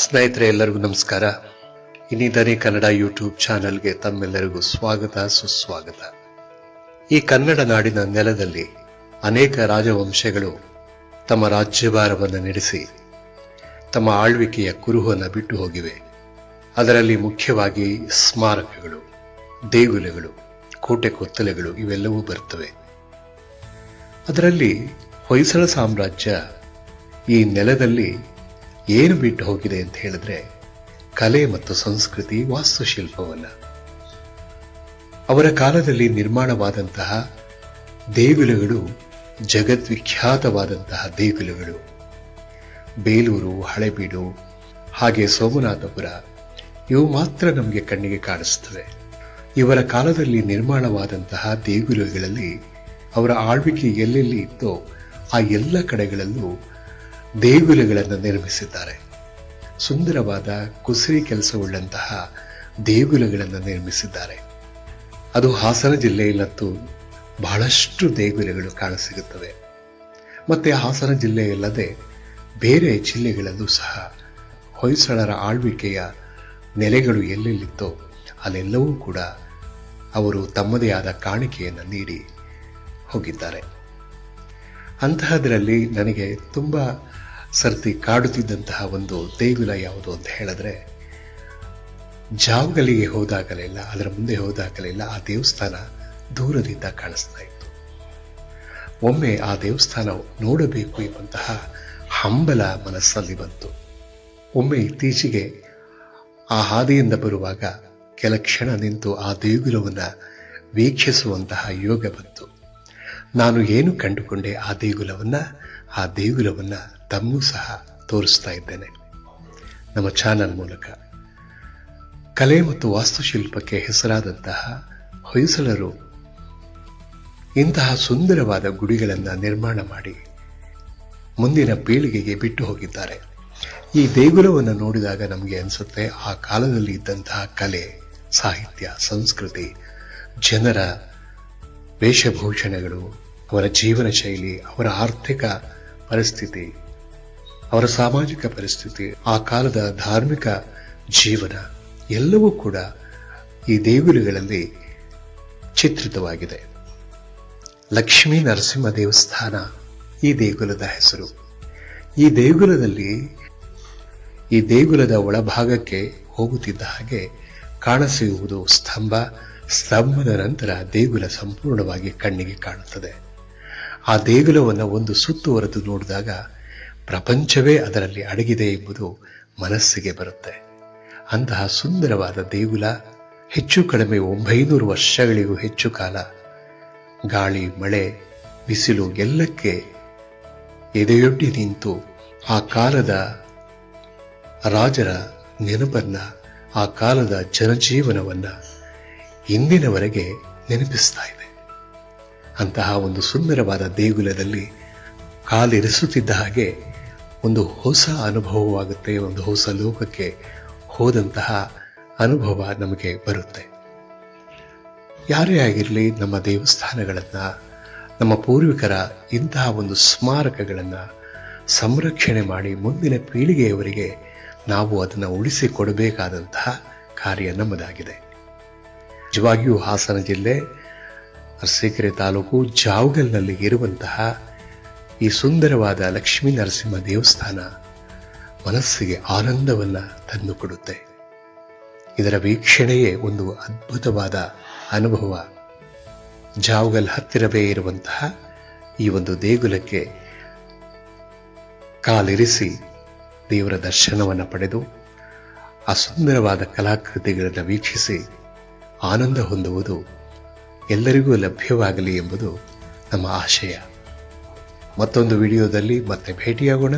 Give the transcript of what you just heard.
ಸ್ನೇಹಿತರೆ, ಎಲ್ಲರಿಗೂ ನಮಸ್ಕಾರ. ಇನ್ನಿದ್ದಾನೆ ಕನ್ನಡ ಯೂಟ್ಯೂಬ್ ಚಾನೆಲ್ಗೆ ತಮ್ಮೆಲ್ಲರಿಗೂ ಸ್ವಾಗತ, ಸುಸ್ವಾಗತ. ಈ ಕನ್ನಡ ನಾಡಿನ ನೆಲದಲ್ಲಿ ಅನೇಕ ರಾಜವಂಶಗಳು ತಮ್ಮ ರಾಜ್ಯಭಾರವನ್ನು ನಡೆಸಿ, ತಮ್ಮ ಆಳ್ವಿಕೆಯ ಕುರುಹನ್ನು ಬಿಟ್ಟು ಹೋಗಿವೆ. ಅದರಲ್ಲಿ ಮುಖ್ಯವಾಗಿ ಸ್ಮಾರಕಗಳು, ದೇಗುಲಗಳು, ಕೋಟೆ ಕೊತ್ತಲೆಗಳು ಇವೆಲ್ಲವೂ ಬರ್ತವೆ ಅದರಲ್ಲಿ ಹೊಯ್ಸಳ ಸಾಮ್ರಾಜ್ಯ ಈ ನೆಲದಲ್ಲಿ ಏನು ಬಿಟ್ಟು ಹೋಗಿದೆ ಅಂತ ಹೇಳಿದ್ರೆ ಕಲೆ ಮತ್ತು ಸಂಸ್ಕೃತಿ ವಾಸ್ತುಶಿಲ್ಪವನ್ನ. ಅವರ ಕಾಲದಲ್ಲಿ ನಿರ್ಮಾಣವಾದಂತಹ ದೇಗುಲಗಳು ಜಗದ್ವಿಖ್ಯಾತವಾದಂತಹ ದೇಗುಲಗಳು. ಬೇಲೂರು, ಹಳೆಬೀಡು, ಹಾಗೆ ಸೋಮನಾಥಪುರ ಇವು ಮಾತ್ರ ನಮಗೆ ಕಣ್ಣಿಗೆ ಕಾಣಿಸ್ತವೆ. ಇವರ ಕಾಲದಲ್ಲಿ ನಿರ್ಮಾಣವಾದಂತಹ ದೇಗುಲಗಳಲ್ಲಿ ಅವರ ಆಳ್ವಿಕೆ ಎಲ್ಲೆಲ್ಲಿ ಇತ್ತೋ ಆ ಎಲ್ಲ ಕಡೆಗಳಲ್ಲೂ ದೇಗುಲಗಳನ್ನು ನಿರ್ಮಿಸಿದ್ದಾರೆ. ಸುಂದರವಾದ ಕುಸಿರಿ ಕೆಲಸವುಳ್ಳಂತಹ ದೇಗುಲಗಳನ್ನು ನಿರ್ಮಿಸಿದ್ದಾರೆ. ಅದು ಹಾಸನ ಜಿಲ್ಲೆಯಲ್ಲಂತೂ ಬಹಳಷ್ಟು ದೇಗುಲಗಳು ಕಾಣಸಿಗುತ್ತವೆ. ಮತ್ತೆ ಹಾಸನ ಜಿಲ್ಲೆಯಲ್ಲದೆ ಬೇರೆ ಜಿಲ್ಲೆಗಳಲ್ಲೂ ಸಹ ಹೊಯ್ಸಳರ ಆಳ್ವಿಕೆಯ ನೆಲೆಗಳು ಎಲ್ಲೆಲ್ಲಿತ್ತೋ ಅಲ್ಲೆಲ್ಲವೂ ಕೂಡ ಅವರು ತಮ್ಮದೇ ಆದ ಕಾಣಿಕೆಯನ್ನು ನೀಡಿ ಹೋಗಿದ್ದಾರೆ. ಅಂತಹದರಲ್ಲಿ ನನಗೆ ತುಂಬ ಸರ್ತಿ ಕಾಡುತ್ತಿದ್ದಂತಹ ಒಂದು ದೇಗುಲ ಯಾವುದು ಅಂತ ಹೇಳಿದ್ರೆ, ಜಾವಗಲಿಗೆ ಹೋದಾಗಲೆಲ್ಲ, ಅದರ ಮುಂದೆ ಹೋದಾಗಲೆಲ್ಲ ಆ ದೇವಸ್ಥಾನ ದೂರದಿಂದ ಕಾಣಿಸ್ತಾ ಇತ್ತು. ಒಮ್ಮೆ ಆ ದೇವಸ್ಥಾನ ನೋಡಬೇಕು ಎಂಬಂತಹ ಹಂಬಲ ಮನಸ್ಸಲ್ಲಿ ಬಂತು. ಒಮ್ಮೆ ಇತ್ತೀಚೆಗೆ ಆ ಹಾದಿಯಿಂದ ಬರುವಾಗ ಕೆಲ ಕ್ಷಣ ನಿಂತು ಆ ದೇಗುಲವನ್ನು ವೀಕ್ಷಿಸುವಂತಹ ಯೋಗ ಬಂತು. ನಾನು ಏನು ಕಂಡುಕೊಂಡೆ ಆ ದೇಗುಲವನ್ನು, ಆ ದೇಗುಲವನ್ನ ತಮ್ಮೂ ಸಹ ತೋರಿಸ್ತಾ ಇದ್ದೇನೆ. ನಮ್ಮ ಚಾನಲ್ ಮೂಲಕ. ಕಲೆ ಮತ್ತು ವಾಸ್ತುಶಿಲ್ಪಕ್ಕೆ ಹೆಸರಾದಂತಹ ಹೊಯ್ಸಳರು ಇಂತಹ ಸುಂದರವಾದ ಗುಡಿಗಳನ್ನು ನಿರ್ಮಾಣ ಮಾಡಿ ಮುಂದಿನ ಪೀಳಿಗೆಗೆ ಬಿಟ್ಟು ಹೋಗಿದ್ದಾರೆ. ಈ ದೇಗುಲವನ್ನು ನೋಡಿದಾಗ ನಮಗೆ ಅನಿಸುತ್ತೆ, ಆ ಕಾಲದಲ್ಲಿ ಇದ್ದಂತಹ ಕಲೆ, ಸಾಹಿತ್ಯ, ಸಂಸ್ಕೃತಿ, ಜನರ ವೇಷಭೂಷಣಗಳು, ಅವರ ಜೀವನ ಶೈಲಿ, ಅವರ ಆರ್ಥಿಕ ಪರಿಸ್ಥಿತಿ ಅವರ ಸಾಮಾಜಿಕ ಪರಿಸ್ಥಿತಿ, ಆ ಕಾಲದ ಧಾರ್ಮಿಕ ಜೀವನ ಎಲ್ಲವೂ ಕೂಡ ಈ ದೇಗುಲಗಳಲ್ಲಿ ಚಿತ್ರಿತವಾಗಿದೆ. ಲಕ್ಷ್ಮೀ ನರಸಿಂಹ ದೇವಸ್ಥಾನ ಈ ದೇಗುಲದ ಹೆಸರು. ಈ ದೇಗುಲದಲ್ಲಿ ಈ ದೇಗುಲದ ಒಳಭಾಗಕ್ಕೆ ಹೋಗುತ್ತಿದ್ದ ಹಾಗೆ ಕಾಣಸಿಗುವುದು ಸ್ತಂಭ, ಸ್ತಂಭದ ನಂತರ ದೇಗುಲ ಸಂಪೂರ್ಣವಾಗಿ ಕಣ್ಣಿಗೆ ಕಾಣುತ್ತದೆ. ಆ ದೇಗುಲವನ್ನು ಒಂದು ಸುತ್ತುವರೆದು ನೋಡಿದಾಗ ಪ್ರಪಂಚವೇ ಅದರಲ್ಲಿ ಅಡಗಿದೆ ಎಂಬುದು ಮನಸ್ಸಿಗೆ ಬರುತ್ತೆ. ಅಂತಹ ಸುಂದರವಾದ ದೇಗುಲ ಹೆಚ್ಚು ಕಡಿಮೆ ಒಂಬೈನೂರು ವರ್ಷಗಳಿಗೂ ಹೆಚ್ಚು ಕಾಲ ಗಾಳಿ, ಮಳೆ, ಬಿಸಿಲು ಎಲ್ಲಕ್ಕೆ ಎದೆಯೊಡ್ಡಿ ನಿಂತು ಆ ಕಾಲದ ರಾಜರ ನೆನಪನ್ನ, ಆ ಕಾಲದ ಜನಜೀವನವನ್ನ ಇಂದಿನವರೆಗೆ ನೆನಪಿಸ್ತಾ ಇದೆ. ಅಂತಹ ಒಂದು ಸುಂದರವಾದ ದೇಗುಲದಲ್ಲಿ ಕಾಲಿರಿಸುತ್ತಿದ್ದ ಹಾಗೆ ಒಂದು ಹೊಸ ಅನುಭವವಾಗುತ್ತೆ, ಒಂದು ಹೊಸ ಲೋಕಕ್ಕೆ ಹೋದಂತಹ ಅನುಭವ ನಮಗೆ ಬರುತ್ತೆ. ಯಾರೇ ಆಗಿರಲಿ, ನಮ್ಮ ದೇವಸ್ಥಾನಗಳನ್ನು, ನಮ್ಮ ಪೂರ್ವಿಕರ ಇಂತಹ ಒಂದು ಸ್ಮಾರಕಗಳನ್ನು ಸಂರಕ್ಷಣೆ ಮಾಡಿ ಮುಂದಿನ ಪೀಳಿಗೆಯವರಿಗೆ ನಾವು ಅದನ್ನು ಉಳಿಸಿಕೊಡಬೇಕಾದಂತಹ ಕಾರ್ಯ ನಮ್ಮದಾಗಿದೆ. ನಿಜವಾಗಿಯೂ ಹಾಸನ ಜಿಲ್ಲೆ, ಅರಸೀಕೆರೆ ತಾಲೂಕು, ಜಾವಗಲ್ನಲ್ಲಿ ಇರುವಂತಹ ಈ ಸುಂದರವಾದ ಲಕ್ಷ್ಮೀ ನರಸಿಂಹ ದೇವಸ್ಥಾನ ಮನಸ್ಸಿಗೆ ಆನಂದವನ್ನ ತಂದುಕೊಡುತ್ತೆ. ಇದರ ವೀಕ್ಷಣೆಯೇ ಒಂದು ಅದ್ಭುತವಾದ ಅನುಭವ. ಜಾವಗಲ್ ಹತ್ತಿರವೇ ಇರುವಂತಹ ಈ ಒಂದು ದೇಗುಲಕ್ಕೆ ಕಾಲಿರಿಸಿ ದೇವರ ದರ್ಶನವನ್ನು ಪಡೆದು ಆ ಸುಂದರವಾದ ಕಲಾಕೃತಿಗಳನ್ನು ವೀಕ್ಷಿಸಿ ಆನಂದ ಹೊಂದುವುದು ಎಲ್ಲರಿಗೂ ಲಭ್ಯವಾಗಲಿ ಎಂಬುದು ನಮ್ಮ ಆಶಯ. ಮತ್ತೊಂದು ವಿಡಿಯೋದಲ್ಲಿ ಮತ್ತೆ ಭೇಟಿಯಾಗೋಣ.